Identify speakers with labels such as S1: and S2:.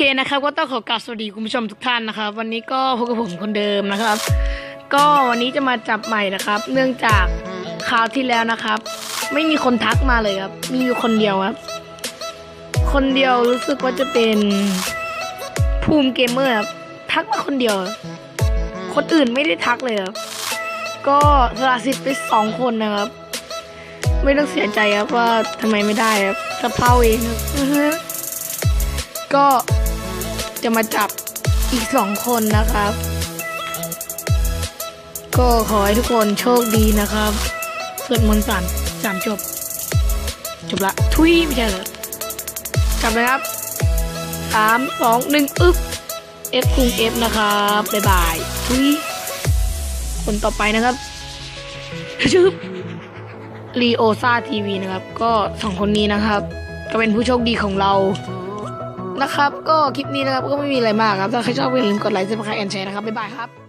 S1: เคนะครับก็ต้องขอกราบสวัสดีคุณผู้ชมทุกท่านนะครับ วันนี้ก็พบกับผมคนเดิมนะครับ ก็วันนี้จะมาจับใหม่นะครับ เนื่องจากคราวที่แล้วนะครับ ไม่มีคนทักมาเลยครับ มีอยู่คนเดียวครับ คนเดียวรู้สึกว่าจะเป็นภูมิเกมเมอร์ครับทักมาคนเดียว คนอื่นไม่ได้ทักเลยครับก็สละสิทธิ์ไปสองคนนะครับ ไม่ต้องเสียใจครับว่าทำไมไม่ได้ครับสะเพาเองครับก็ จะมาจับอีกสองคนนะครับ ก็ขอให้ทุกคนโชคดีนะครับสวดมนต์สามสามจบ จบละ ทุยไม่ใช่เหรอจับเลยครับสามสองหนึ่งอึ๊บเอฟคุงเอฟนะครับ บ๊ายบาย ทุยคนต่อไปนะครับชื่อรีโอซาทีวีนะครับ ก็สองคนนี้นะครับ ก็เป็นผู้โชคดีของเรา นะครับ ก็คลิปนี้นะครับก็ไม่มีอะไรมากครับ ถ้าใครชอบก็อย่าลืมกดไลค์ซับสไครต์แอนแชร์นะครับบ๊ายบายครับ